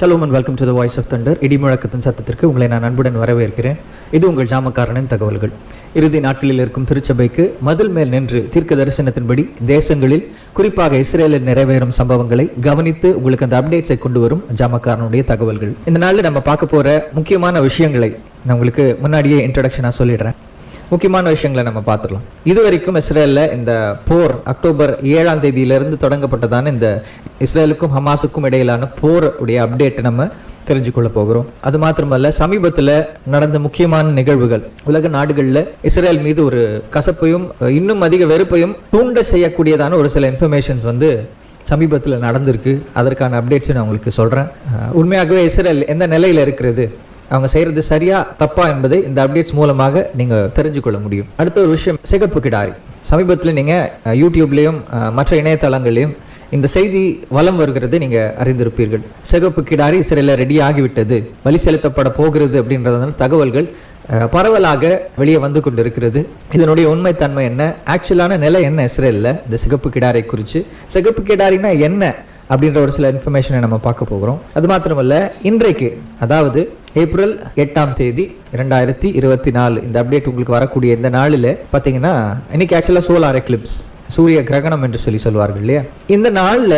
Shalom and welcome to the voice of thunder இடிமுழக்கத்தின் சத்தத்திற்கு உங்களை நான் அன்புடன் வரவேற்கிறேன். இது உங்கள் ஜாமக்காரனின் தகவல்கள். இறுதி நாட்களில் இருக்கும் திருச்சபைக்கு மதில் மேல் நின்று தீர்க்க தரிசனத்தின்படி தேசங்களில் குறிப்பாக இஸ்ரேலில் நிறைவேறும் சம்பவங்களை கவனித்து உங்களுக்கு அந்த அப்டேட்ஸை கொண்டு வரும் ஜாமக்காரனுடைய தகவல்கள். இந்த நாளில் நம்ம பார்க்க போகிற முக்கியமான விஷயங்களை நான் உங்களுக்கு முன்னாடியே இன்ட்ரடக்ஷனாக சொல்லிடுறேன். முக்கியமான விஷயங்களை நம்ம பார்த்துடலாம். இது வரைக்கும் இஸ்ரேலில் இந்த போர் அக்டோபர் ஏழாம் தேதியிலிருந்து தொடங்கப்பட்டதான இந்த இஸ்ரேலுக்கும் ஹமாஸுக்கும் இடையிலான போர் உடைய அப்டேட்டை நம்ம தெரிஞ்சுக்கொள்ள போகிறோம். அது மாத்திரமல்ல சமீபத்தில் நடந்த முக்கியமான நிகழ்வுகள். உலக நாடுகளில் இஸ்ரேல் மீது ஒரு கசப்பையும் இன்னும் அதிக வெறுப்பையும் தூண்ட செய்யக்கூடியதான ஒரு சில இன்ஃபர்மேஷன்ஸ் வந்து சமீபத்தில் நடந்திருக்கு. அதற்கான அப்டேட்ஸை நான் உங்களுக்கு சொல்கிறேன் உண்மையாகவே இஸ்ரேல் எந்த நிலையில் இருக்கிறது? அவங்க செய்கிறது சரியா தப்பா என்பதை இந்த அப்டேட்ஸ் மூலமாக நீங்கள் தெரிஞ்சுக்கொள்ள முடியும். அடுத்த ஒரு விஷயம் சிகப்பு கிடாரி. சமீபத்தில் நீங்கள் யூடியூப்லேயும் மற்ற இணையதளங்களையும் இந்த செய்தி வலம் வருகிறது நீங்கள் அறிந்திருப்பீர்கள். சிகப்பு கிடாரி சிறையில் ரெடி ஆகிவிட்டது. வழி செலுத்தப்பட போகிறது அப்படின்றதனால தகவல்கள் பரவலாக வெளியே வந்து கொண்டு இருக்கிறது இதனுடைய உண்மைத்தன்மை என்ன? ஆக்சுவலான நிலை என்ன இஸ்ரேலில் இந்த சிகப்பு கிடாரை குறித்து சிகப்பு கிடாரினா என்ன? அப்படின்ற ஒரு சில இன்ஃபர்மேஷனை நம்ம பார்க்க போகிறோம். அது மாத்திரமல்ல இன்றைக்கு அதாவது ஏப்ரல் எட்டாம் தேதி இரண்டாயிரத்தி இருபத்தி நாலு இந்த அப்டேட் உங்களுக்கு வரக்கூடிய இந்த நாளில் பார்த்தீங்கன்னா இன்னைக்கு ஆக்சுவலாக சோலார் எக்லிப்ஸ் சூரிய கிரகணம் என்று சொல்லி சொல்வார்கள் இல்லையா? இந்த நாளில்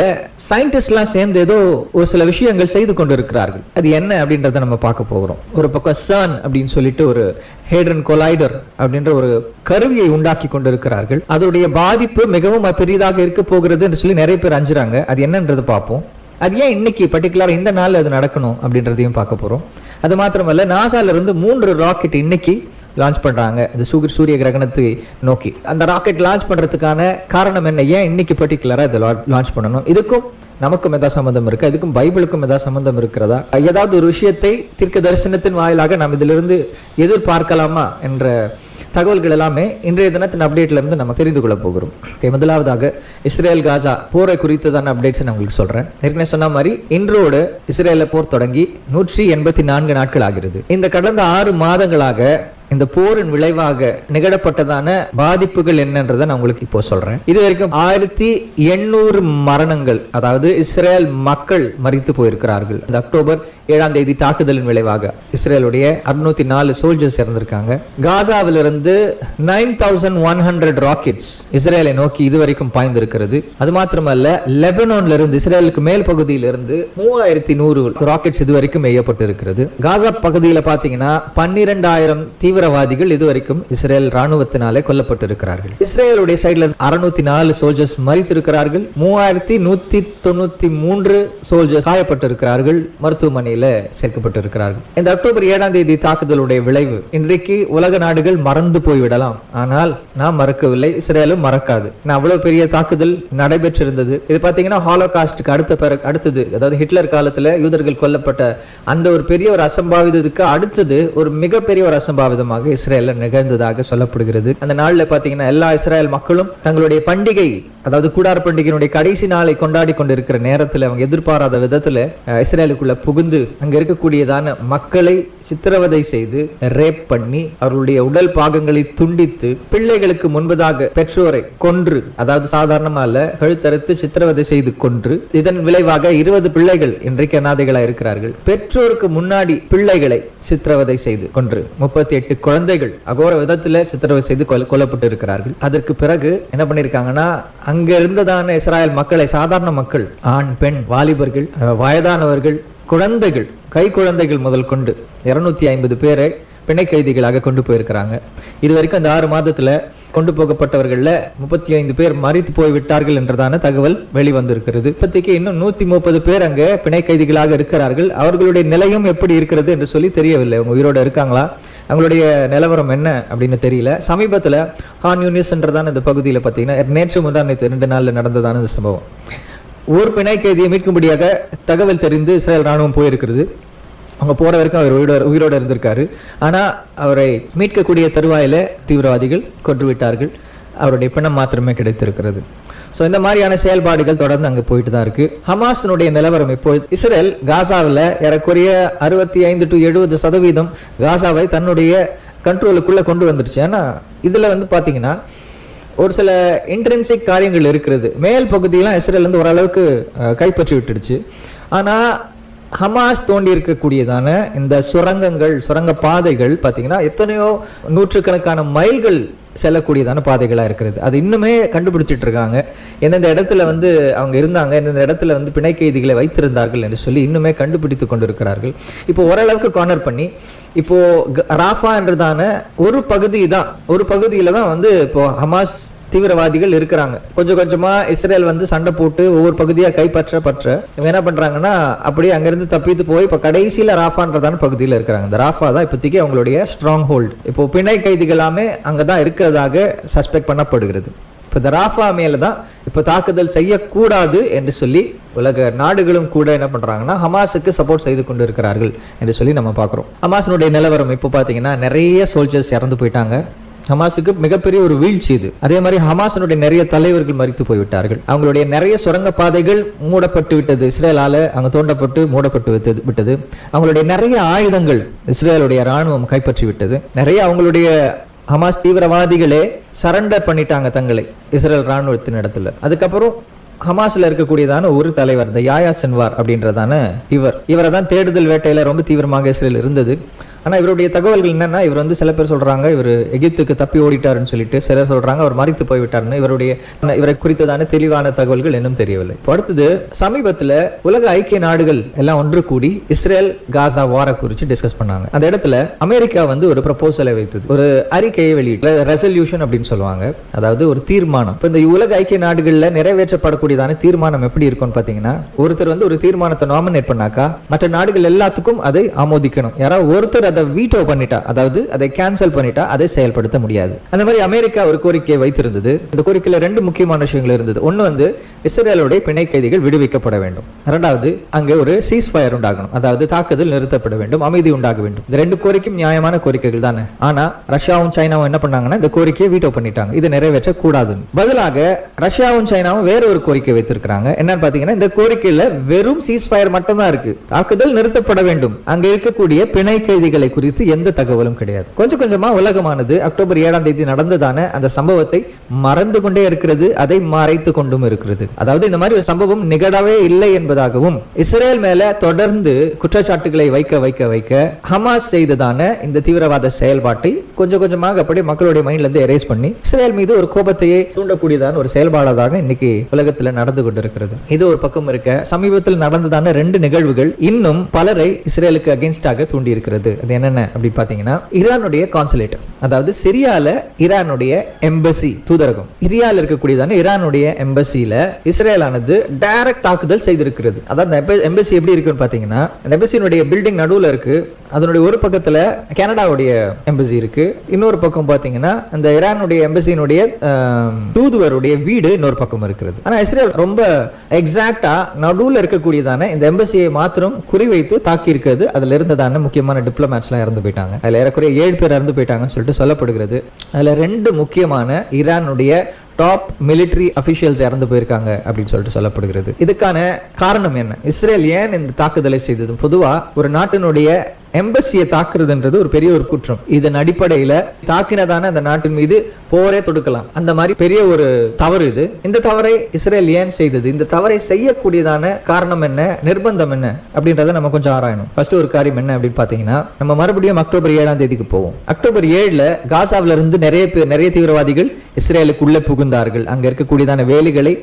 சயின்டிஸ்ட்லாம் சேர்ந்து ஏதோ ஒரு சில விஷயங்கள் செய்து கொண்டு இருக்கிறார்கள் அது என்ன அப்படின்றத நம்ம பார்க்க போகிறோம். ஒரு பக்கம் சன் அப்படின்னு சொல்லிட்டு ஒரு ஹேட்ரன் கொலைடர் அப்படின்ற ஒரு கருவியை உண்டாக்கி கொண்டு இருக்கிறார்கள் அதோடைய பாதிப்பு மிகவும் பெரியதாக இருக்க போகிறது என்று சொல்லி நிறைய பேர் அஞ்சுறாங்க. அது என்னன்றது பார்ப்போம். அது ஏன் இன்னைக்கு பர்டிகுலராக இந்த நாளில் அது நடக்கணும் அப்படின்றதையும் பார்க்க போகிறோம் அது மாத்திரமல்ல நாசால இருந்து மூன்று ராக்கெட் இன்னைக்கு லான்ச் பண்ணுறாங்க அந்த சூரிய சூரிய கிரகணத்தை நோக்கி. அந்த ராக்கெட் லான்ச் பண்ணுறதுக்கான காரணம் என்ன? ஏன் இன்னைக்கு பர்டிகுலராக இதை லான்ச் பண்ணணும்? இதுக்கும் நமக்கும் எதாவது சம்மந்தம் இருக்கு? அதுக்கும் பைபிளுக்கும் எதாவது சம்மந்தம் இருக்கிறதா? ஏதாவது ஒரு விஷயத்தை தீர்க்க தரிசனத்தின் வாயிலாக நாம் இதிலிருந்து எதிர்பார்க்கலாமா என்ற தகவல்கள் எல்லாமே இன்றைய தினத்தின் அப்டேட்ல இருந்து நம்ம தெரிந்து கொள்ள போகிறோம். ஓகே முதலாவதாக இஸ்ரேல் காசா போரை குறித்ததான அப்டேட்ஸ் நான் உங்களுக்கு சொல்றேன். ஏற்கனவே சொன்ன மாதிரி இன்றோடு இஸ்ரேல போர் தொடங்கி நூற்றி எண்பத்தி நான்கு நாட்கள் ஆகிறது. இந்த கடந்த ஆறு மாதங்களாக இந்த போரின் விளைவாக நிகழப்பட்டதான பாதிப்புகள் என்னன்றதை நான் உங்களுக்கு இப்போ சொல்றேன். இது வரைக்கும் ஆயிரத்தி எண்ணூறு மரணங்கள் அதாவது இஸ்ரேல் மக்கள் மறித்து போயிருக்கிறார்கள். இந்த அக்டோபர் ஏழாம் தேதி தாக்குதலின் விளைவாக இஸ்ரேலுடைய அறுநூத்தி நாலு சோல்ஜர்ஸ் இறந்திருக்காங்க. காசாவிலிருந்து nine thousand one hundred rockets இஸ்ரேலை நோக்கி இதுவரைக்கும் பாய்ந்திருக்கிறது. அது மாத்திரமல்ல லெபனான்ல இருந்து இஸ்ரேலுக்கு மேல் பகுதியிலிருந்து மூவாயிரத்தி நூறு ராக்கெட்ஸ் இதுவரைக்கும் எய்யப்பட்டு இருக்கிறது காசா பகுதியில் பார்த்தீங்கன்னா பன்னிரெண்டாயிரம் தீவிர தீவிரவாதிகள் இதுவரைக்கும் இஸ்ரேல் ராணுவத்தினாலே கொல்லப்பட்டிருக்கிறார்கள். இஸ்ரேலுடைய சைடுல அறுநூத்தி நாலு சோல்ஜர்ஸ் மறித்திருக்கிறார்கள் மூவாயிரத்தி நூத்தி தொண்ணூத்தி மூன்று சோல்ஜர்ஸ் காயப்பட்டிருக்கிறார்கள். மருத்துவமனையில சேர்க்கப்பட்டிருக்கிறார்கள். இந்த அக்டோபர் ஏழாம் தேதி தாக்குதலுடைய விளைவு இன்றைக்கு உலக நாடுகள் மறந்து போய்விடலாம். ஆனால் நாம் மறக்கவில்லை இஸ்ரேலும் மறக்காது. நான் அவ்வளவு பெரிய தாக்குதல் நடைபெற்றிருந்தது. இது பாத்தீங்கன்னா ஹாலோகாஸ்டுக்கு அடுத்த பிறகு அடுத்தது அதாவது ஹிட்லர் காலத்துல யூதர்கள் கொல்லப்பட்ட அந்த ஒரு பெரிய ஒரு அசம்பாவிதத்துக்கு அடுத்தது ஒரு மிகப்பெரிய ஒரு அசம்பாவிதம் காரணமாக இஸ்ரேல்ல நிகழ்ந்ததாக சொல்லப்படுகிறது. அந்த நாளில் பார்த்தீங்கன்னா எல்லா இஸ்ரேல் மக்களும் தங்களுடைய பண்டிகை அதாவது கூடார் பண்டிகையினுடைய கடைசி நாளை கொண்டாடி கொண்டிருக்கிற நேரத்தில் அவங்க எதிர்பாராத விதத்தில் இஸ்ரேலுக்குள்ள புகுந்து அங்கே இருக்கக்கூடியதான மக்களை சித்திரவதை செய்து ரேப் பண்ணி அவர்களுடைய உடல் பாகங்களை துண்டித்து பிள்ளைகளுக்கு முன்பதாக பெற்றோரை கொன்று அதாவது சாதாரணமாக இல்ல கழுத்தறுத்து சித்திரவதை செய்து கொன்று இதன் விளைவாக இருபது பிள்ளைகள் இன்றைக்கு அநாதைகளாக இருக்கிறார்கள் பெற்றோருக்கு முன்னாடி பிள்ளைகளை சித்திரவதை செய்து கொன்று. முப்பத்தி எட்டு குழந்தைகள் அகோர விதத்தில் சித்திரவதை செய்து கொல்ல கொல்லப்பட்டு இருக்கிறார்கள் அதற்கு பிறகு என்ன பண்ணியிருக்காங்கன்னா அங்கே இருந்ததான இஸ்ராயல் மக்களை சாதாரண மக்கள் ஆண் பெண் வாலிபர்கள் வயதானவர்கள் குழந்தைகள் கை குழந்தைகள் முதல் கொண்டு இரநூத்தி ஐம்பது பேரை பிணை கைதிகளாக கொண்டு போயிருக்கிறாங்க. இது வரைக்கும் அந்த ஆறு மாதத்தில் கொண்டு போகப்பட்டவர்களில் முப்பத்தி ஐந்து பேர் மறித்து போய் விட்டார்கள் என்றதான தகவல் வெளிவந்திருக்கிறது. இப்போதைக்கு இன்னும் நூற்றி முப்பது பேர் அங்கே பிணை கைதிகளாக இருக்கிறார்கள். அவர்களுடைய நிலையும் எப்படி இருக்கிறது என்று சொல்லி தெரியவில்லை. அவங்க உயிரோட இருக்காங்களா? அவங்களுடைய நிலவரம் என்ன அப்படின்னு தெரியல. சமீபத்தில் ஹான் யூனிஸ்ன்றதான இந்த பகுதியில் பார்த்தீங்கன்னா நேற்று முந்தா நேற்று ரெண்டு நாளில் நடந்ததான இந்த சம்பவம். ஒரு பிணை கைதியை மீட்கும்படியாக தகவல் தெரிந்து இஸ்ரேல் ராணுவம் போயிருக்கிறது. அவங்க போகிற வரைக்கும் அவர் உயிரோட உயிரோடு இருந்திருக்காரு. ஆனால் அவரை மீட்கக்கூடிய தருவாயில தீவிரவாதிகள் கொன்று விட்டார்கள் அவருடைய பிணம் மாத்திரமே கிடைத்திருக்கிறது. ஸோ இந்த மாதிரியான செயல்பாடுகள் தொடர்ந்து அங்கே போயிட்டு தான் இருக்கு. ஹமாஸினுடைய நிலவரம் இப்போ இஸ்ரேல் காசாவில் ஏறக்குறைய அறுபத்தி ஐந்து டு எழுபது சதவீதம் காசாவை தன்னுடைய கண்ட்ரோலுக்குள்ளே கொண்டு வந்துடுச்சு. ஏன்னா இதில் வந்து பார்த்தீங்கன்னா ஒரு சில இன்ட்ரென்சிக் காரியங்கள் இருக்கிறது. மேல் பகுதியெல்லாம் இஸ்ரேல் வந்து ஓரளவுக்கு கைப்பற்றி விட்டுடுச்சு. ஆனால் ஹமாஸ் தோண்டி இருக்கக்கூடியதான இந்த சுரங்கங்கள் சுரங்க பாதைகள் பார்த்தீங்கன்னா எத்தனையோ நூற்றுக்கணக்கான மைல்கள் செல்லக்கூடியதான பாதைகளாக இருக்கிறது. அது இன்னுமே கண்டுபிடிச்சிட்டு இருக்காங்க எந்தெந்த இடத்துல வந்து அவங்க இருந்தாங்க எந்தெந்த இடத்துல வந்து பிணை கைதிகளை வைத்திருந்தார்கள் என்று சொல்லி இன்னுமே கண்டுபிடித்து கொண்டிருக்கிறார்கள். இப்போ ஓரளவுக்கு கார்னர் பண்ணி இப்போ க- ராஃபா என்றதான ஒரு பகுதி தான் ஒரு பகுதியில் தான் வந்து இப்போ ஹமாஸ் தீவிரவாதிகள் இருக்கிறாங்க. கொஞ்சம் கொஞ்சமாக இஸ்ரேல் வந்து சண்டை போட்டு ஒவ்வொரு பகுதியாக கைப்பற்ற பற்ற. இவங்க என்ன பண்ணுறாங்கன்னா அப்படியே அங்கேருந்து தப்பித்து போய் இப்போ கடைசியில் ராஃபான்றதான பகுதியில் இருக்கிறாங்க. இந்த ராஃபா தான் இப்போதைக்கு அவங்களுடைய ஸ்ட்ராங் ஹோல்டு இப்போ பிணை கைதிகள் எல்லாமே அங்கதான் இருக்கிறதாக சஸ்பெக்ட் பண்ணப்படுகிறது. இப்போ இந்த ராஃபா மேல தான் இப்போ தாக்குதல் செய்யக்கூடாது என்று சொல்லி உலக நாடுகளும் கூட என்ன பண்ணுறாங்கன்னா ஹமாஸுக்கு சப்போர்ட் செய்து கொண்டு இருக்கிறார்கள் என்று சொல்லி நம்ம பார்க்குறோம். ஹமாஸினுடைய நிலவரம் இப்போ பார்த்தீங்கன்னா நிறைய சோல்ஜர்ஸ் இறந்து போயிட்டாங்க. ஹமாஸுக்கு மிகப்பெரிய ஒரு வீழ்ச்சி இது. அதே மாதிரி ஹமாஸினுடைய நிறைய தலைவர்கள் மறித்து போய்விட்டார்கள். அவங்களுடைய நிறைய சுரங்க பாதைகள் மூடப்பட்டு விட்டது. இஸ்ரேலால அங்க தோண்டப்பட்டு மூடப்பட்டு விட்டது விட்டது. அவங்களுடைய நிறைய ஆயுதங்கள் இஸ்ரேலுடைய ராணுவம் கைப்பற்றி விட்டது. நிறைய அவங்களுடைய ஹமாஸ் தீவிரவாதிகளே சரண்டர் பண்ணிட்டாங்க தங்களை இஸ்ரேல் ராணுவத்தின் இடத்துல. அதுக்கப்புறம் ஹமாஸ்ல இருக்கக்கூடியதான ஒரு தலைவர் இந்த யாயா சென்வார் அப்படின்றதான இவர். இவரை தான் தேடுதல் வேட்டையில ரொம்ப தீவிரமாக இஸ்ரேல் இருந்தது. ஆனால் இவருடைய தகவல்கள் என்னென்னா இவர் வந்து சில பேர் சொல்கிறாங்க இவர் எகிப்துக்கு தப்பி ஓடிட்டாருன்னு சொல்லிட்டு சிலர் சொல்கிறாங்க அவர் மறித்து போய்விட்டார்னு இவருடைய இவரை குறித்ததான தெளிவான தகவல்கள் இன்னும் தெரியவில்லை. இப்போ அடுத்தது சமீபத்தில் உலக ஐக்கிய நாடுகள் எல்லாம் ஒன்று கூடி இஸ்ரேல் காசா வாரை குறித்து டிஸ்கஸ் பண்ணாங்க. அந்த இடத்துல அமெரிக்கா வந்து ஒரு ப்ரப்போசலை வைத்தது. ஒரு அறிக்கையை வெளியிட்டு ரெசல்யூஷன் அப்படின்னு சொல்லுவாங்க. அதாவது ஒரு தீர்மானம். இப்போ இந்த உலக ஐக்கிய நாடுகளில் நிறைவேற்றப்படக்கூடியதான தீர்மானம் எப்படி இருக்கும்னு பார்த்தீங்கன்னா ஒருத்தர் வந்து ஒரு தீர்மானத்தை நாமினேட் பண்ணாக்கா மற்ற நாடுகள் எல்லாத்துக்கும் அதை ஆமோதிக்கணும். யாராவது ஒருத்தர் அதை வீட்டோ பண்ணிட்டா அதாவது அதை கேன்சல் பண்ணிட்டா அதை செயல்படுத்த முடியாது. அந்த மாதிரி அமெரிக்கா ஒரு கோரிக்கையை வைத்திருந்தது. இந்த கோரிக்கையில் ரெண்டு முக்கியமான விஷயங்கள் இருந்தது. ஒன்று வந்து இஸ்ரேலுடைய பிணை கைதிகள் விடுவிக்கப்பட வேண்டும். இரண்டாவது அங்கே ஒரு சீஸ் ஃபயர் உண்டாகணும். அதாவது தாக்குதல் நிறுத்தப்பட வேண்டும் அமைதி உண்டாக வேண்டும். இந்த ரெண்டு கோரிக்கையும் நியாயமான கோரிக்கைகள் தானே. ஆனால் ரஷ்யாவும் சைனாவும் என்ன பண்ணாங்கன்னா இந்த கோரிக்கையை வீட்டோ பண்ணிட்டாங்க. இதை நிறைவேற்ற கூடாதுன்னு பதிலாக ரஷ்யாவும் சைனாவும் வேற ஒரு கோரிக்கை வைத்திருக்கிறாங்க. என்னன்னு பாத்தீங்கன்னா இந்த கோரிக்கையில வெறும் சீஸ் ஃபயர் மட்டும்தான் இருக்கு. தாக்குதல் நிறுத்தப்பட வேண்டும். அங்க இருக்கக்கூடிய பிணை கைதிகள் குறித்து எந்த தகவலும் கிடையாது. கொஞ்சம் கொஞ்சமாக உலகமானது அக்டோபர் ஏழாம் தேதி நடந்ததான அந்த சம்பவத்தை மறந்து கொண்டே இருக்கிறது அதை மறைத்து கொண்டும் இருக்கிறது. அதாவது இந்த மாதிரி ஒரு சம்பவம் நிகழவே இல்லை என்பதாகவும் இஸ்ரேல் மேல தொடர்ந்து குற்றச்சாட்டுகளை வைக்க வைக்க வைக்க ஹமாஸ் செய்ததான இந்த தீவிரவாத செயல்பாட்டை கொஞ்சம் கொஞ்சமாக அப்படியே மக்களுடைய மைண்ட்ல இருந்து எரேஸ் பண்ணி இஸ்ரேல் மீது ஒரு கோபத்தையே தூண்டக்கூடியதான ஒரு செயல்பாடாக இன்னைக்கு உலகத்தில் நடந்து கொண்டிருக்கிறது. இது ஒரு பக்கம் இருக்க சமீபத்தில் நடந்ததான ரெண்டு நிகழ்வுகள் இன்னும் பலரை இஸ்ரேலுக்கு அகேன்ஸ்டாக தூண்டி என்னென்ன அப்படி பாத்தீங்கன்னா ஈரானுடைய கான்சுலேட் அதாவது சிரியால ஈரானுடைய எம்பசி தூதரகம். சிரியாவில் இருக்கக்கூடியதான ஈரானுடைய எம்பசியில் இஸ்ரேலானது டைரக்ட் தாக்குதல் செய்திருக்கிறது. அதாவது எம்பசி எப்படி இருக்குன்னு பாத்தீங்கன்னா எம்பசியினுடைய பில்டிங் நடுவில் இருக்கு. அதனுடைய ஒரு பக்கத்தில் கனடாவுடைய எம்பசி இருக்கு. இன்னொரு பக்கம் பார்த்தீங்கன்னா அந்த ஈரானுடைய எம்பசியினுடைய தூதுவருடைய வீடு இன்னொரு பக்கம் இருக்கிறது. ஆனால் இஸ்ரேல் ரொம்ப எக்ஸாக்டாக நடுவில் இருக்கக்கூடியதான இந்த எம்பசியை மாத்திரம் குறிவைத்து தாக்கியிருக்கிறது. அதில் இருந்ததான முக்கியமான டிப்ளமேட்ஸ்லாம் இறந்து போயிட்டாங்க. அதில் ஏறக்குறைய ஏழு பேர் இறந்து போயிட்டாங்கன்னு சொல்லிட்டு சொல்லப்படுகிறது. அதில் ரெண்டு முக்கியமான ஈரானுடைய டாப் மிலிட்ரி அஃபிஷியல்ஸ் இறந்து போயிருக்காங்க அப்படின்னு சொல்லிட்டு சொல்லப்படுகிறது. இதுக்கான காரணம் என்ன? இஸ்ரேல் ஏன் இந்த தாக்குதலை செய்தது? பொதுவாக ஒரு நாட்டினுடைய எம்பசியை தாக்குறதுன்றது ஒரு பெரிய ஒரு குற்றம். இதன் அடிப்படையில் தாக்கினதான அந்த நாட்டின் மீது போரே தொடுக்கலாம். அந்த மாதிரி பெரிய ஒரு தவறு இது. இந்த தவறை இஸ்ரேல் ஏன் செய்தது? இந்த தவறை செய்யக்கூடியதான காரணம் என்ன? நிர்பந்தம் என்ன? அப்படின்றத நம்ம கொஞ்சம் ஆராயணும். ஃபர்ஸ்ட் ஒரு காரியம் என்ன அப்படின்னு பார்த்தீங்கன்னா நம்ம மறுபடியும் அக்டோபர் ஏழாம் தேதிக்கு போவோம். அக்டோபர் ஏழில் காசாவில் இருந்து நிறைய பேர் நிறைய தீவிரவாதிகள் இஸ்ரேலுக்குள்ளே புகுந்தார்கள். அங்கே இருக்கக்கூடியதான வேலைகளை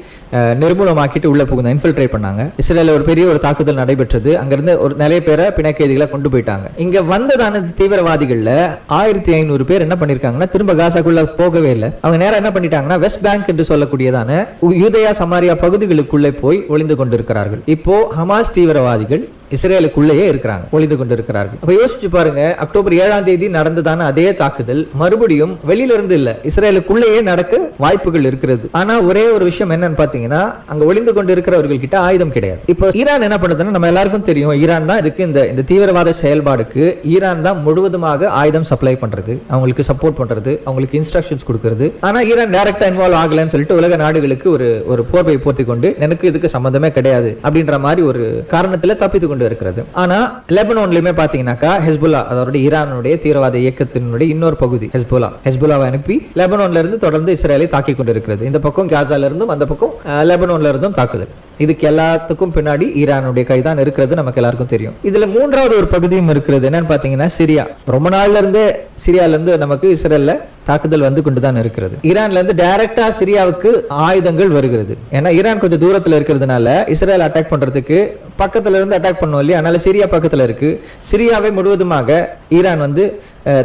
நிர்மூலமாக்கிட்டு உள்ளே புகுந்தாங்க இன்ஃபில்ட்ரேட் பண்ணாங்க. இஸ்ரேலில் ஒரு பெரிய ஒரு தாக்குதல் நடைபெற்றது. அங்கேருந்து ஒரு நிறைய பேரை பிணைக்கைதிகளை கொண்டு போயிட்டாங்க. இங்க வந்ததான தீவிரவாதிகள்ல ஆயிரத்தி ஐநூறு பேர் என்ன பண்ணியிருக்காங்கன்னா திரும்ப காசாக்குள்ள போகவே இல்லை. அவங்க நேரம் என்ன பண்ணிட்டாங்கன்னா வெஸ்ட் பேங்க் என்று சொல்லக்கூடியதான யூதயா சமாரியா பகுதிகளுக்குள்ளே போய் ஒளிந்து கொண்டிருக்கிறார்கள். இப்போ ஹமாஸ் தீவிரவாதிகள் இஸ்ரேலுக்குள்ளேயே இருக்கிறாங்க ஒளிந்து கொண்டிருக்கிறார்கள். அப்ப யோசிச்சு பாருங்க அக்டோபர் ஏழாம் தேதி நடந்ததான அதே தாக்குதல் மறுபடியும் வெளியில இருந்து இல்ல இஸ்ரேலுக்குள்ளேயே நடக்க வாய்ப்புகள் இருக்கிறது. ஆனா ஒரே ஒரு விஷயம் என்னன்னு பாத்தீங்கன்னா அங்க ஒளிந்து கொண்டு இருக்கிறவர்கள் கிட்ட ஆயுதம் கிடையாது. இப்ப ஈரான் என்ன பண்ணுதுன்னா நம்ம எல்லாருக்கும் தெரியும் ஈரான் தான் இதுக்கு இந்த இந்த தீவிரவாத செயல்பாடுக்கு ஈரான் தான் முழுவதுமாக ஆயுதம் சப்ளை பண்றது அவங்களுக்கு சப்போர்ட் பண்றது அவங்களுக்கு இன்ஸ்ட்ரக்ஷன்ஸ் கொடுக்கறது. ஆனா ஈரான் டைரக்டா இன்வால்வ் ஆகலன்னு சொல்லிட்டு உலக நாடுகளுக்கு ஒரு ஒரு போர்வை போர்த்தி கொண்டு எனக்கு இதுக்கு சம்பந்தமே கிடையாது அப்படின்ற மாதிரி ஒரு காரணத்துல தப்பித்து கொண்டு கொண்டு இருக்கிறது ஆனா லெபனோன்லயுமே பார்த்தீங்கன்னாக்கா ஹெஸ்புல்லா அதோட ஈரானுடைய தீவிரவாத இயக்கத்தினுடைய இன்னொரு பகுதி ஹெஸ்புல்லா. ஹெஸ்புல்லாவை அனுப்பி லெபனோன்ல இருந்து தொடர்ந்து இஸ்ரேலை தாக்கி கொண்டு இருக்கிறது இந்த பக்கம் காசால இருந்தும் அந்த பக்கம் லெபனோன்ல இருந்தும் தாக்குதல். இதுக்கு எல்லாத்துக்கும் பின்னாடி ஈரானுடைய கைதான் இருக்கிறது நமக்கு எல்லாருக்கும் தெரியும். இதுல மூன்றாவது ஒரு பகுதியும் இருக்கிறது. என்னன்னு பாத்தீங்கன்னா சிரியா. ரொம்ப நாள்ல இருந்தே சிரியால இருந்து நமக்கு இஸ்ரேல்ல தாக்குதல் வந்து கொண்டு தான் இருக்கிறது. ஈரான்ல இருந்து டைரக்டா சிரியாவுக்கு ஆயுதங்கள் வருகிறது. ஏன்னா ஈரான் கொஞ்சம் தூரத்துல இருக்கிறதுனால இஸ்ரேல் அட்டாக் பண்றதுக்கு பக்கத்துல இருந்து அட்டாக் பண்ணுவோம் இல்லையா? அதனால சிரியா பக்கத்துல இருக்கு. சிரியாவை முழுவதுமாக ஈரான் வந்து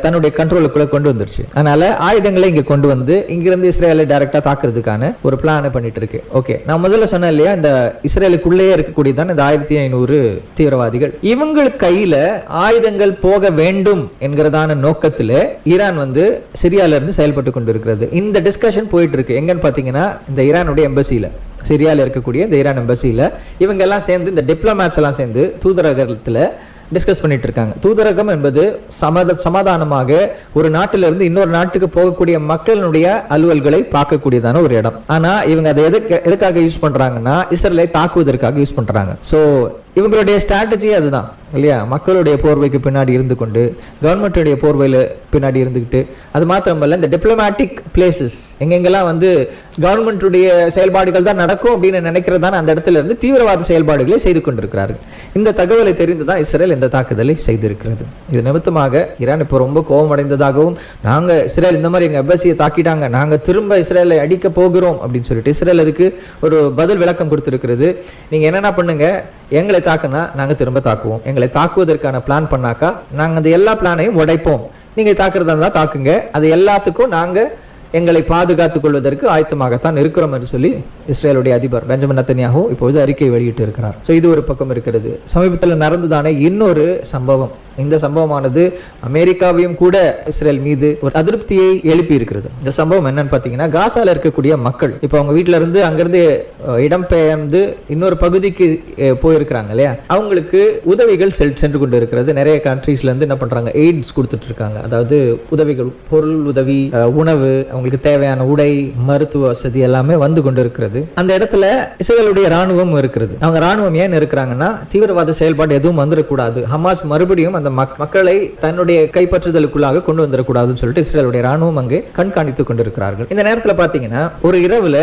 தன்னுடைய கண்ட்ரோலுக்குள்ள கொண்டு வந்துருச்சு. அதனால ஆயுதங்களை இங்க கொண்டு வந்து இங்கிருந்து இஸ்ரேலை டைரக்டா தாக்குறதுக்கான ஒரு பிளானை பண்ணிட்டு இருக்கு ஓகே நான் முதல்ல சொன்னேன் இல்லையா இந்த இஸ்ரேலுக்குள்ளேயே இருக்கக்கூடியதான் இந்த ஆயிரத்தி ஐநூறு தீவிரவாதிகள். இவங்களுக்கு கையில ஆயுதங்கள் போக வேண்டும் என்கிறதான நோக்கத்துல ஈரான் வந்து சிரியால இருந்து செயல்பட்டு கொண்டு இருக்கிறது இந்த டிஸ்கஷன் போயிட்டு இருக்கு எங்கன்னு பாத்தீங்கன்னா இந்த ஈரானுடைய எம்பசியில சிரியால இருக்கக்கூடிய இந்த ஈரான் எம்பசியில இவங்க எல்லாம் சேர்ந்து இந்த டிப்ளமேட்ஸ் எல்லாம் சேர்ந்து தூதரகத்துல டிஸ்கஸ் பண்ணிட்டு இருக்காங்க தூதரகம் என்பது சமத சமாதானமாக ஒரு நாட்டிலிருந்து இன்னொரு நாட்டுக்கு போகக்கூடிய மக்களினுடைய அலுவல்களை பார்க்கக்கூடியதான ஒரு இடம். ஆனா இவங்க அதை எதுக்கு எதுக்காக யூஸ் பண்றாங்கன்னா இஸ்ரேலை தாக்குவதற்காக யூஸ் பண்றாங்க. ஸோ இவங்களுடைய ஸ்ட்ராட்டஜி அதுதான் இல்லையா? மக்களுடைய போர்வைக்கு பின்னாடி இருந்து கொண்டு கவர்மெண்ட்டுடைய போர்வையில் பின்னாடி இருந்துக்கிட்டு அது மாத்திரமல்ல இந்த டிப்ளமேட்டிக் பிளேசஸ் எங்கெங்கெல்லாம் வந்து கவர்மெண்ட்டுடைய செயல்பாடுகள் தான் நடக்கும் அப்படின்னு நினைக்கிறதான அந்த இடத்துல இருந்து தீவிரவாத செயல்பாடுகளை செய்து கொண்டிருக்கிறார்கள். இந்த தகவலை தெரிந்து தான் இஸ்ரேல் இந்த தாக்குதலை செய்திருக்கிறது. இது நிமித்தமாக ஈரான் இப்போ ரொம்ப கோபமடைந்ததாகவும் நாங்கள் இஸ்ரேல் இந்த மாதிரி எங்கள் எம்பசியை தாக்கிட்டாங்க நாங்கள் திரும்ப இஸ்ரேலை அடிக்க போகிறோம் அப்படின்னு சொல்லிட்டு இஸ்ரேல் அதுக்கு ஒரு பதில் விளக்கம் கொடுத்துருக்கிறது. நீங்கள் என்னென்ன பண்ணுங்கள் எங்களை தாக்குனா நாங்கள் திரும்ப தாக்குவோம். எங்களை தாக்குவதற்கான பிளான் பண்ணாக்கா நாங்கள் அந்த எல்லா பிளானையும் உடைப்போம். நீங்கள் தாக்குறதா இருந்தால் தாக்குங்க. அது எல்லாத்துக்கும் நாங்கள் எங்களை பாதுகாத்துக் கொள்வதற்கு ஆயத்தமாகத்தான் இருக்கிறோம் என்று சொல்லி இஸ்ரேலுடைய அதிபர் பெஞ்சமின் நத்தனியாகவும் இப்பொழுது அறிக்கை வெளியிட்டு இருக்கிறார் ஸோ இது ஒரு பக்கம் இருக்கிறது. சமீபத்தில் நடந்ததான இன்னொரு சம்பவம். இந்த சம்பவமானது அமெரிக்காவையும் கூட இஸ்ரேல் மீது ஒரு அதிருப்தியை எழுப்பி இருக்கிறது இந்த சம்பவம் என்னன்னு பார்த்தீங்கன்னா காசால இருக்கக்கூடிய மக்கள் இப்போ அவங்க வீட்டில இருந்து அங்கிருந்து இடம்பெயர்ந்து இன்னொரு பகுதிக்கு போயிருக்கிறாங்க இல்லையா? அவங்களுக்கு உதவிகள் செல் சென்று கொண்டு இருக்கிறது நிறைய கண்ட்ரீஸ்ல இருந்து என்ன பண்றாங்க? எய்ட்ஸ் கொடுத்துட்டு இருக்காங்க. அதாவது உதவிகள் பொருள் உதவி உணவு அவங்க அவங்களுக்கு தேவையான உடை மருத்துவ வசதி எல்லாமே வந்து கொண்டு இருக்கிறது அந்த இடத்துல இஸ்ரேலுடைய ராணுவம் இருக்கிறது. அவங்க ராணுவம் ஏன் இருக்கிறாங்கன்னா தீவிரவாத செயல்பாடு எதுவும் வந்துடக்கூடாது ஹமாஸ் மறுபடியும் அந்த மக்களை தன்னுடைய கைப்பற்றுதலுக்குள்ளாக கொண்டு வந்துடக்கூடாதுன்னு சொல்லிட்டு இஸ்ரேலுடைய ராணுவம் அங்கே கண்காணித்துக் கொண்டிருக்கிறார்கள். இந்த நேரத்தில் பார்த்தீங்கன்னா ஒரு இரவுல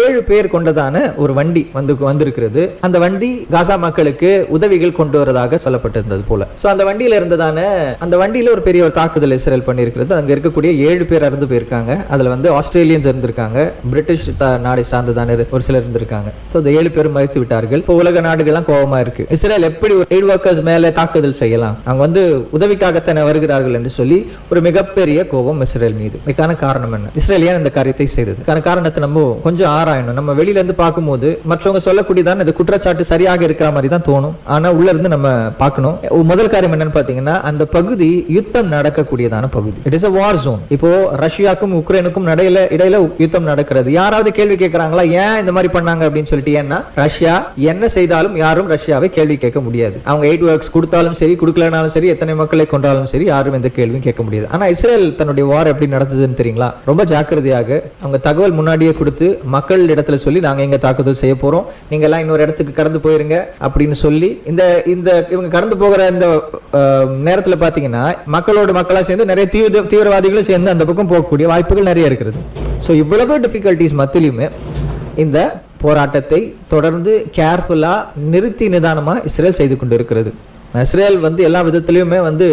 ஏழு பேர் கொண்டதான ஒரு வண்டி வந்து வந்திருக்கிறது. அந்த வண்டி காசா மக்களுக்கு உதவிகள் கொண்டு வரதாக சொல்லப்பட்டிருந்தது போல. ஸோ அந்த வண்டியில இருந்ததான அந்த வண்டியில ஒரு பெரிய ஒரு தாக்குதல் இஸ்ரேல் பண்ணியிருக்கிறது. அங்க இருக்கக்கூடிய ஏழு பேர் இறந்து போயிருக்காங்க. அதில் வந்து ஆஸ்திரேலியன்ஸ் இருந்திருக்காங்க பிரிட்டிஷ் நாடை சார்ந்ததான ஒரு சிலர் இருந்திருக்காங்க. ஸோ இந்த ஏழு பேரும் மறைத்து விட்டார்கள். இப்போ உலக நாடுகள்லாம் கோபமா இருக்கு. இஸ்ரேல் எப்படி ஒரு எய்ட் ஒர்க்கர்ஸ் மேலே தாக்குதல் செய்யலாம்? அவங்க வந்து உதவிக்காகத்தானே வருகிறார்கள் என்று சொல்லி ஒரு மிகப்பெரிய கோபம் இஸ்ரேல் மீது. இதுக்கான காரணம் என்ன? இஸ்ரேல் ஏன் இந்த காரியத்தை செய்தது? காரணத்தை நம்ம கொஞ்சம் ஆராயணும். நம்ம வெளியில இருந்து பார்க்கும்போது மற்றவங்க சொல்லக்கூடியதான் இந்த குற்றச்சாட்டு சரியாக இருக்கிற மாதிரி தான் தோணும். ஆனா உள்ள இருந்து நம்ம பார்க்கணும். முதல் காரியம் என்னன்னு பாத்தீங்கன்னா அந்த பகுதி யுத்தம் நடக்கக்கூடியதான பகுதி. It is a war zone இப்போ ரஷ்யாக்கும் உக்ரைனுக்கும் இடையில இடையில யுத்தம் நடக்கிறது. யாராவது கேள்வி கேட்கறாங்களா ஏன் இந்த மாதிரி பண்ணாங்க? அப்படின்னு சொல்லிட்டு ஏன்னா ரஷ்யா என்ன செய்தாலும் யாரும் ரஷ்யாவை கேள்வி கேட்க முடியாது. அவங்க எயிட் ஒர்க்ஸ் கொடுத்தாலும் சரி கொடுக்கலனாலும் சரி எத்தனை மக்களை கொண்டாலும் சரி யாரும் எந்த கேள்வியும் கேட்க முடியாது. ஆனா இஸ்ரேல் தன்னுடைய வார் எப்படி நடந்ததுன்னு தெரியுங்களா? ரொம்ப ஜாக்கிரதையாக அவங்க தகவல் முன்னாடியே கொடுத்து மக்கள் இடத்துல சொல்லி நாங்க எங்க தாக்குதல் செய்ய போறோம். நீங்க எல்லாம் இன்னொரு இடத்துக்கு கடந்து போயிருங்க. அப்படின்னு சொல்லி இந்த இந்த இவங்க கடந்து போகிற இந்த நேரத்தில் நேரத்துல பாத்தீங்கன்னா மக்களோட மக்களா சேர்ந்து நிறைய தீவிர தீவிரவாதிகளும் சேர்ந்து அந்த பக்கம் போகக்கூடிய வாய்ப்புகள் நிறைய இருக்கிறது. ஸோ இவ்வளவு டிஃபிகல்ட்டிஸ் மத்தியிலுமே இந்த போராட்டத்தை தொடர்ந்து கேர்ஃபுல்லா நிறுத்தி நிதானமா இஸ்ரேல் செய்து கொண்டு இருக்கிறது இஸ்ரேல் வந்து எல்லா விதத்துலேயுமே வந்து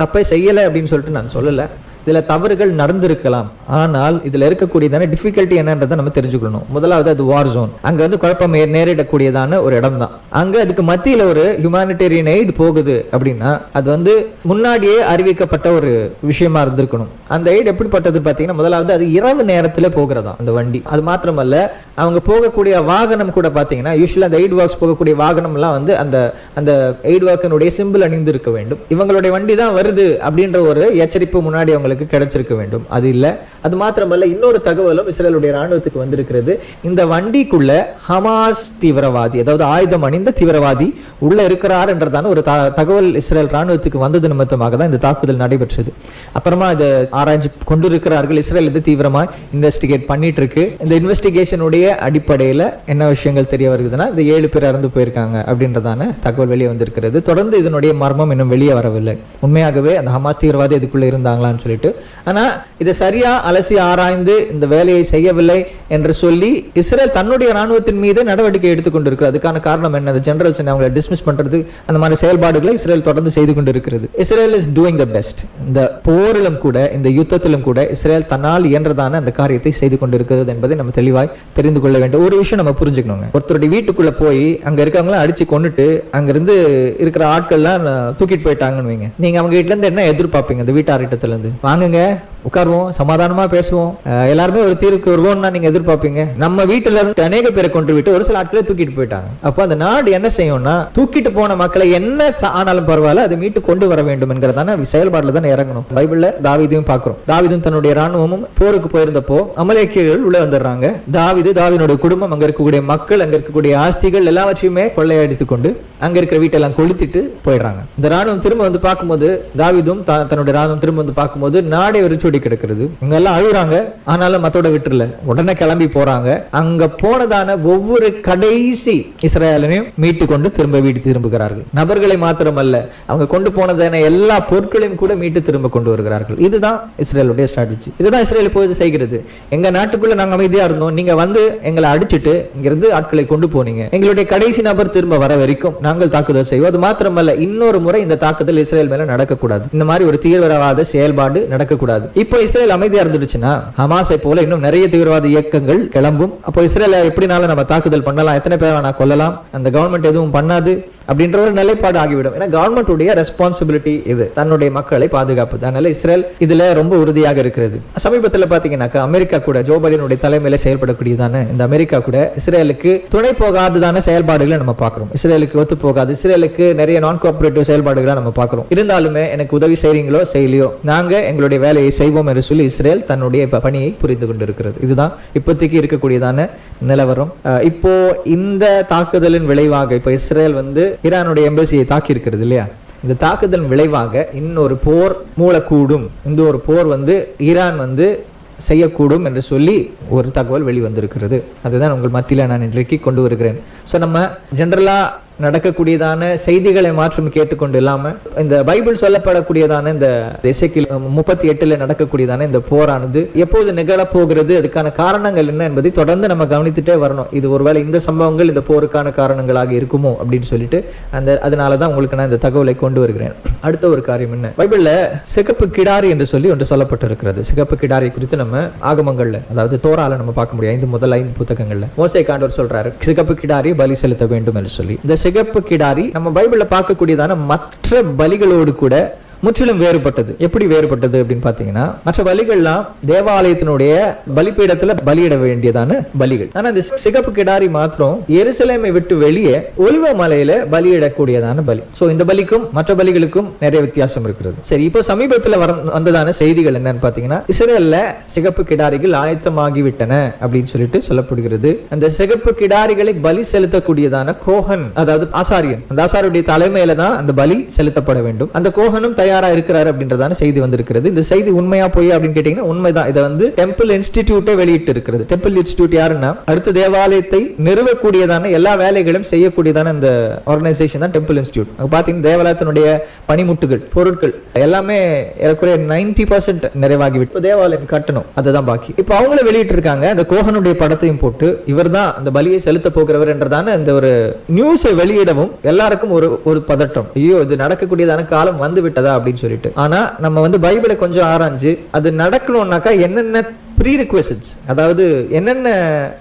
தப்பை செய்யலை அப்படின்னு சொல்லிட்டு நான் சொல்லலை. இதில் தவறுகள் நடந்திருக்கலாம். ஆனால் இதில் இருக்கக்கூடியதான டிஃபிகல்ட்டி என்னன்றதை நம்ம தெரிஞ்சுக்கணும். முதலாவது அது வார் ஜோன் அங்கே வந்து குழப்பம் நேரிடக்கூடியதான ஒரு இடம் தான் அங்கே அதுக்கு மத்தியில் ஒரு ஹியூமானிட்டேரியன் எய்ட் போகுது அப்படின்னா அது வந்து முன்னாடியே அறிவிக்கப்பட்ட ஒரு விஷயமா இருந்திருக்கணும். அந்த எய்ட் எப்படிப்பட்டது பார்த்தீங்கன்னா முதலாவது அது இரவு நேரத்தில் போகிறதா அந்த வண்டி. அது மாத்திரமல்ல அவங்க போகக்கூடிய வாகனம் கூட பார்த்தீங்கன்னா யூஸ்வலாக அந்த எய்ட் ஒர்க்ஸ் போகக்கூடிய வாகனம்லாம் வந்து அந்த அந்த எய்ட் ஒர்க்கினுடைய சிம்பிள் அணிந்து இருக்க வேண்டும். இவங்களுடைய வண்டி தான் வருது அப்படின்ற ஒரு எச்சரிப்பு முன்னாடி அவங்களுக்கு கிடைச்சிருக்க வேண்டும். அது இல்லை. அது மாத்திரமல்ல இன்னொரு தகவலும் இஸ்ரேலுடைய ராணுவத்துக்கு வந்திருக்கிறது. இந்த வண்டிக்குள்ள ஹமாஸ் தீவிரவாதி அதாவது ஆயுதம் அணிந்த தீவிரவாதி உள்ள இருக்கிறார் என்றதான ஒரு தகவல் இஸ்ரேல் ராணுவத்துக்கு வந்தது நிமித்தமாக தான் இந்த தாக்குதல் நடைபெற்றது. அப்புறமா இதை ஆராய்ச்சி கொண்டிருக்கிறார்கள். இஸ்ரேல் இது தீவிரமா இன்வெஸ்டிகேட் பண்ணிட்டு இருக்கு இந்த இன்வெஸ்டிகேஷனுடைய அடிப்படையில என்ன விஷயங்கள் தெரிய வருதுன்னா இந்த ஏழு பேர் இறந்து போயிருக்காங்க அப்படின்றதான தகவல் வெளியே வந்திருக்கிறது. தொடர்ந்து இதனுடைய மர்மம் இன்னும் வெளியே வரவில்லை. உண்மையாகவே அந்த ஹமாஸ் தீவிரவாதி இதுக்குள்ள இருந்தாங்களான்னு சொல்லிட்டு ஆனா இதை சரியா அலசி ஆராய்ந்து இந்த வேலையை செய்யவில்லை என்று சொல்லி இஸ்ரேல் தன்னுடைய ராணுவத்தின் மீது நடவடிக்கை எடுத்துக்கொண்டிருக்கிறது அதுக்கான காரணம் என்ன? ஜெனரல்ஸ் அவங்களை டிஸ்மிஸ் பண்றது அந்த மாதிரி செயல்பாடுகளை இஸ்ரேல் தொடர்ந்து செய்து கொண்டிருக்கிறது. Israel is doing the best இந்த போரிலும் கூட இந்த யுத்தத்திலும் கூட இஸ்ரேல் தன்னால் இயன்றதான அந்த காரியத்தை செய்து கொண்டிருக்கிறது என்பதை நம்ம தெளிவாய் தெரிந்து கொள்ள வேண்டும். ஒரு விஷயம் நம்ம புரிஞ்சுக்கணுங்க. ஒருத்தருடைய வீட்டுக்குள்ளே போய் அங்க இருக்கவங்களாம் அடிச்சு கொண்டுட்டு அங்கிருந்து இருக்கிற ஆட்கள்லாம் தூக்கிட்டு போயிட்டாங்கன்னு வைங்க. நீங்க அவங்க வீட்டிலேருந்து என்ன எதிர்பார்ப்பீங்க? இந்த வீட்டு இருந்து வாங்குங்க உட்காருவோம் சமாதானமாக பேசுவோம். எல்லாருமே ஒரு தீர்வுக்கு வருவோம்னா நீங்கள் எதிர்பார்ப்பீங்க. நம்ம வீட்டில் இருந்து அநேக பேரை கொண்டு விட்டு ஒரு சில ஆட்களை தூக்கிட்டு போயிட்டாங்க. அப்போ அந்த நாடு என்ன செய்யும்னா தூக்கிட்டு போன மக்களை என்ன ஆனாலும் பரவாயில்ல அதை மீட்டு கொண்டு வர வேண்டும் என்கிறதான செயல்பாட்டில் தான் இறங்கணும். பைபிளில் தாவிதையும் பார்க்குறோம். தாவிதும் தன்னுடைய ராணுவமும் போருக்கு போயிருந்தப்போ அமலேக்கியர்கள் உள்ளே வந்துடுறாங்க. தாவிது தாவினுடைய குடும்பம் அங்கே இருக்கக்கூடிய மக்கள் அங்கே இருக்கக்கூடிய ஆஸ்திகள் எல்லாவற்றையுமே கொள்ளையடித்து கொண்டு அங்கே இருக்கிற வீட்டெல்லாம் கொளுத்திட்டு போயிடுறாங்க. இந்த ராணுவம் திரும்ப வந்து பார்க்கும்போது தாவீதும் தன்னுடைய ராணுவம் திரும்ப வந்து பார்க்கும்போது நாடே வெறிச்சோடி கிடக்கிறது. இவங்க எல்லாம் அழுகுறாங்க. ஆனாலும் மத்தோட விட்டுறல. உடனே கிளம்பி போறாங்க. அங்க போனதான ஒவ்வொரு கடைசி இஸ்ரேலனையும் மீட்டு கொண்டு திரும்ப வீடு திரும்புகிறார்கள். நபர்களை மாத்திரமல்ல அவங்க கொண்டு போனதான எல்லா பொருட்களையும் கூட மீட்டு திரும்ப கொண்டு வருகிறார்கள். இதுதான் இஸ்ரேலுடைய ஸ்ட்ராட்டஜி இதுதான் இஸ்ரேல் இப்போது செய்கிறது. எங்க நாட்டுக்குள்ள நாங்க அமைதியா இருந்தோம். நீங்க வந்து எங்களை அடிச்சிட்டு இங்கிருந்து ஆட்களை கொண்டு போனீங்க. எங்களுடைய கடைசி நபர் திரும்ப வர வரைக்கும் நாங்கள் தாக்குதல் செய்வோம். அது மாத்திரமல்ல இன்னொரு முறை இந்த தாக்குதல் இஸ்ரேல் மேல நடக்கக்கூடாது. இந்த மாதிரி ஒரு தீவிரவாத செயல்பாடு நடக்கக்கூடாது. இப்போ இஸ்ரேல் அமைதியா இருந்துடுச்சுன்னா ஹமாஸை போல இன்னும் நிறைய தீவிரவாத இயக்கங்கள் கிளம்பும். அப்போ இஸ்ரேலை எப்படினாலும் நம்ம தாக்குதல் பண்ணலாம். எத்தனை பேர் வேணா கொல்லலாம். அந்த கவர்மெண்ட் எதுவும் பண்ணாது. அப்படின்ற ஒரு நிலைப்பாடு ஆகிவிடும். ஏன்னா கவர்மெண்ட்டுடைய ரெஸ்பான்சிபிலிட்டி இது. தன்னுடைய மக்களை பாதுகாப்பு அதனால இஸ்ரேல் இதுல ரொம்ப உறுதியாக இருக்கிறது. சமீபத்தில் பாத்தீங்கன்னாக்கா அமெரிக்கா கூட ஜோ பைடனுடைய தலைமையில செயல்படக்கூடியதான இந்த அமெரிக்கா கூட இஸ்ரேலுக்கு துணை போகாததான செயல்பாடுகளை நம்ம பார்க்கிறோம். இஸ்ரேலுக்கு ஒத்து போகாது. இஸ்ரேலுக்கு நிறைய நான் கோஆபரேட்டிவ் செயல்பாடுகளை நம்ம பார்க்கிறோம். இருந்தாலுமே எனக்கு உதவி செய்றீங்களோ செய்யலையோ நாங்க எங்களுடைய வேலையை செய்வோம் என்று சொல்லி இஸ்ரேல் தன்னுடைய பணியை புரிந்து கொண்டிருக்கிறது. இதுதான் இப்போதைக்கு இருக்கக்கூடியதான நிலவரம். இப்போ இந்த தாக்குதலின் விளைவாக இப்போ இஸ்ரேல் வந்து ஈரானுடைய எம்பசியை தாக்கி இருக்கிறது இல்லையா? இந்த தாக்குதல் விளைவாக இன்னொரு போர் மூலக்கூடும். இந்த ஒரு போர் வந்து ஈரான் வந்து செய்யக்கூடும் என்று சொல்லி ஒரு தகவல் வெளிவந்திருக்கிறது. அதுதான் உங்கள் மத்தியில் நான் இன்றைக்கு கொண்டு வருகிறேன். ஸோ நம்ம ஜென்ரலாக நடக்கக்கூடியதான செய்திகளை மாற்றம் கேட்டுக்கொண்டு இல்லாமல் இந்த பைபிள் சொல்லப்படக்கூடியதான இந்த இசைக்கில் முப்பத்தி எட்டில் நடக்கக்கூடியதான இந்த போரானது எப்போது நிகழப் போகிறது அதுக்கான காரணங்கள் என்ன என்பதை தொடர்ந்து நம்ம கவனித்துட்டே வரணும். இது ஒருவேளை இந்த சம்பவங்கள் இந்த போருக்கான காரணங்களாக இருக்குமோ அப்படின்னு சொல்லிட்டு அந்த அதனால தான் உங்களுக்கு நான் இந்த தகவலை கொண்டு வருகிறேன். அடுத்த ஒரு காரியம் என்ன? பைபிளில் சிகப்பு கிடாரி என்று சொல்லி ஒன்று சொல்லப்பட்டிருக்கிறது. சிகப்பு கிடாரி குறித்து நம்ம ஆகமங்களில் அதாவது தோரால நம்ம பார்க்க முடியும் ஐந்து முதல் ஐந்து புத்தகங்களில். மோசை காண்டவர் சொல்றாரு சிகப்பு கிடாரி பலி செலுத்த வேண்டும் என்று சொல்லி. இந்த சிகப்பு கிடாரி. நம்ம பைபிள்ல பார்க்கக்கூடியதான மற்ற பலிகளோடு கூட முற்றிலும் வேறுபட்டது. எப்படி வேறுபட்டது அப்படின்னு பார்த்தீங்கன்னா மற்ற பலிகள்லாம் தேவாலயத்தினுடைய பலிபீடத்துல பலியிட வேண்டியதான பலிகள். ஆனா இந்த சிகப்பு கிடாரி மாத்திரம் எருசலேமை விட்டு வெளியே ஒலிவ மலையில பலியிடக்கூடியதான பலி. சோ இந்த பலிக்கும் மற்ற பலிகளுக்கும் நிறைய வித்தியாசம் இருக்கிறது. சரி இப்போ சமீபத்துல வர வந்ததான செய்திகள் என்னன்னு பார்த்தீங்கன்னா இஸ்ரேல்ல சிகப்பு கிடாரிகள் ஆயத்தமாகிவிட்டன அப்படின்னு சொல்லிட்டு சொல்லப்படுகிறது. அந்த சிகப்பு கிடாரிகளை பலி செலுத்தக்கூடியதான கோஹன் அதாவது ஆசாரியன். அந்த ஆசாரியுடைய தலைமையில தான் அந்த பலி செலுத்தப்பட வேண்டும். அந்த கோஹனும் தயாரா இருக்கிறாரு அப்படின்றதான செய்தி வந்திருக்கிறது. இந்த செய்தி உண்மையா போய் அப்படின்னு கேட்டீங்கன்னா உண்மைதான். இதை வந்து டெம்பிள் இன்ஸ்டிடியூட்டே வெளியிட்டு இருக்கிறது டெம்பிள் இன்ஸ்டிடியூட் யாருன்னா அடுத்த தேவாலயத்தை நிறுவக்கூடியதான எல்லா வேலைகளும் செய்யக்கூடியதான இந்த ஆர்கனைசேஷன் தான் டெம்பிள் இன்ஸ்டியூட் அங்கே பார்த்தீங்கன்னா தேவாலயத்தினுடைய பனிமுட்டுகள் பொருட்கள் எல்லாமே ஏறக்குறைய நைன்டி பர்சன்ட் நிறைவாகி விட்டு தேவாலயம் கட்டணும். அதுதான் பாக்கி. இப்போ அவங்கள வெளியிட்டு இருக்காங்க அந்த கோஹனுடைய படத்தையும் போட்டு இவர்தான் அந்த பலியை செலுத்த போகிறவர் என்றதான இந்த ஒரு நியூஸை வெளியிடவும் எல்லாருக்கும் ஒரு ஒரு பதட்டம். ஐயோ இது நடக்கக்கூடியதான காலம் வந்து விட்டதா அப்படின்னு சொல்லிட்டு. ஆனா நம்ம வந்து பைபிளை கொஞ்சம் ஆராய்ஞ்சு அது நடக்கணும்னாக்கா என்னென்ன ப்ரீ ரிக்வெஸ்ட்ஸ் அதாவது என்னென்ன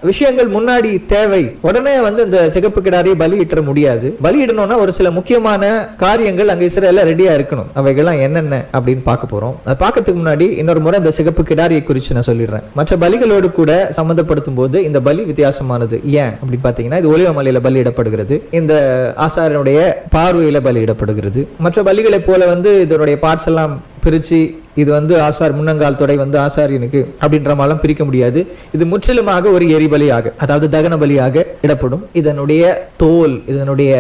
விஷயங்கள் முன்னாடி தேவை உடனே வந்து இந்த சிகப்பு கிடாரியை பலியிட முடியாது. பலியிடணும்னா ஒரு சில முக்கியமான காரியங்கள் அங்கே இஸ்ரேல ரெடியா இருக்கணும். அவைகள்லாம் என்னென்ன அப்படின்னு பார்க்க போறோம். அது பார்க்கறதுக்கு முன்னாடி இன்னொரு முறை இந்த சிகப்பு கிடாரியை குறித்து நான் சொல்லிடுறேன். மற்ற பலிகளோடு கூட சம்மந்தப்படுத்தும் போது இந்த பலி வித்தியாசமானது ஏன் அப்படின்னு பார்த்தீங்கன்னா இது ஒலிவமலையில பலியிடப்படுகிறது. இந்த ஆசாரனுடைய பார்வையில பலியிடப்படுகிறது. மற்ற பலிகளைப் போல வந்து இதனுடைய பார்ட்ஸ் எல்லாம் பிரித்து இது வந்து ஆசார் முன்னங்கால் தொடை வந்து ஆசாரியனுக்கு அப்படின்ற மாதிரிலாம் பிரிக்க முடியாது. இது முற்றிலுமாக ஒரு எரிபலியாக அதாவது தகன பலியாக இடப்படும். இதனுடைய தோல் இதனுடைய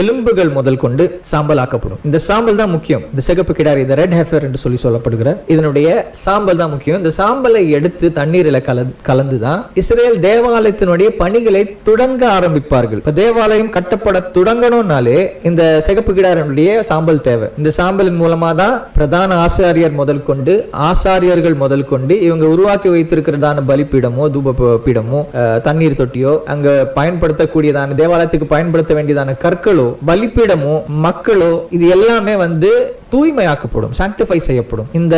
எலும்புகள் முதல் கொண்டு சாம்பல் ஆக்கப்படும் இந்த சாம்பல் தான் முக்கியம். இந்த சிகப்பு கிடாரி இந்த ரெட் ஹெஃபர் என்று சொல்லி சொல்லப்படுகிற இதனுடைய சாம்பல் தான் முக்கியம். இந்த சாம்பலை எடுத்து தண்ணீரில் கல கலந்து தான் இஸ்ரேல் தேவாலயத்தினுடைய பணிகளை தொடங்க ஆரம்பிப்பார்கள். இப்போ தேவாலயம் கட்டப்பட தொடங்கணும்னாலே இந்த சிகப்பு கிடாரனுடைய சாம்பல் தேவை. இந்த சாம்பலின் மூலமாக தான் பிரதான ஆசாரியர் முதல் கொண்டு ஆசாரியர்கள் முதல் கொண்டு இவங்க உருவாக்கி வைத்திருக்கிறதான பலிப்பீடமோ தூப பீடமோ தண்ணீர் தொட்டியோ அங்க பயன்படுத்தக்கூடியதான தேவாலயத்துக்கு பயன்படுத்த வேண்டியதான கற்களோ பலிப்பீடமோ மக்களோ இது எல்லாமே வந்து தூய்மையாக்கப்படும் சாக்டிஃபை செய்யப்படும். இந்த